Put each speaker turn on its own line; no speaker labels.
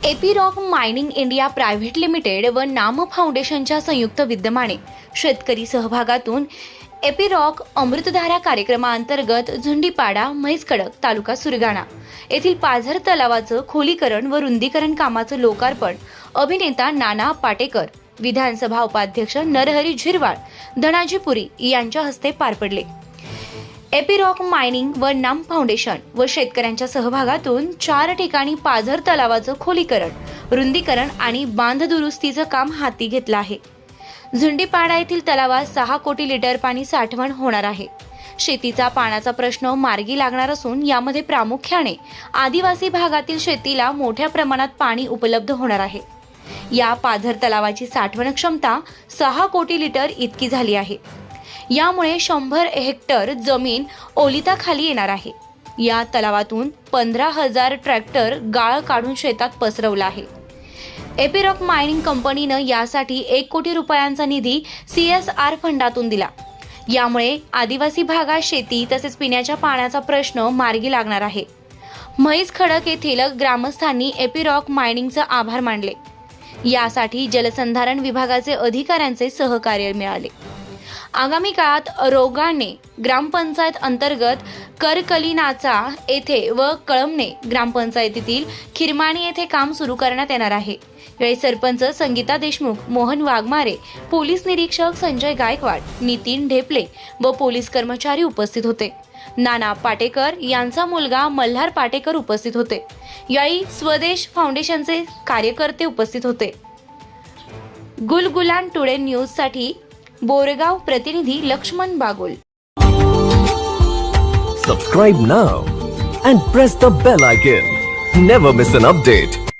Epiroc mining India private limited व नाम फाउंडेशनच्या संयुक्त विद्यमाने शेतकरी सहभागातून एपिरॉक अमृतधारा कार्यक्रमाअंतर्गत झुंडीपाडा म्हैसकडक तालुका सुरगाणा येथील पाझर तलावाचं खोलीकरण व रुंदीकरण कामाचं लोकार्पण अभिनेता नाना पाटेकर विधानसभा उपाध्यक्ष नरहरी झिरवाळ धनाजी पुरी यांच्या हस्ते पार पडले. एपिरॉक मायनिंग व नाम फाउंडेशन व शेतकऱ्यांच्या सहभागातून चार ठिकाणी पाझर तलावाचं खोलीकरण रुंदीकरण आणि बांध दुरुस्तीचं काम हाती घेतलं आहे. झुंडीपाडा येथील तलावात सहा कोटी लिटर पाणी साठवण होणार आहे. शेतीचा पाण्याचा प्रश्न मार्गी लागणार असून यामध्ये प्रामुख्याने आदिवासी भागातील शेतीला मोठ्या प्रमाणात पाणी उपलब्ध होणार आहे. या पाझर तलावाची साठवण क्षमता सहा कोटी लिटर इतकी झाली आहे. यामुळे शंभर हेक्टर जमीन ओलिताखाली येणार आहे. या तलावातून पंधरा हजार ट्रॅक्टर गाळ काढून शेतात पसरवला आहे. एपिरॉक मायनिंग कंपनीनं यासाठी एक कोटी रुपयांचा निधी सी एस आर फंडातून दिला. यामुळे आदिवासी भागात शेती तसेच पिण्याच्या पाण्याचा प्रश्न मार्गी लागणार आहे. म्हैस खडक येथील ग्रामस्थांनी एपिरॉक मायनिंगचा आभार मानले. यासाठी जलसंधारण विभागाचे अधिकाऱ्यांचे सहकार्य मिळाले. आगामी काळात रोगाने ग्रामपंचायत अंतर्गत करकलिनाचा येथे व कळमने ग्रामपंचायतीतील खिरमाणी येथे काम सुरू करण्यात येणार आहे. यावेळी सरपंच संगीता देशमुख मोहन वाघमारे पोलीस निरीक्षक संजय गायकवाड नितीन ढेपले व पोलीस कर्मचारी उपस्थित होते. नाना पाटेकर यांचा मुलगा मल्हार पाटेकर उपस्थित होते. यावेळी स्वदेश फाउंडेशनचे कार्यकर्ते उपस्थित होते. गुलगुलान टुडे न्यूजसाठी बोरेगाव प्रतिनिधी Laxman Bagul
Subscribe now and press the bell icon. Never miss an update.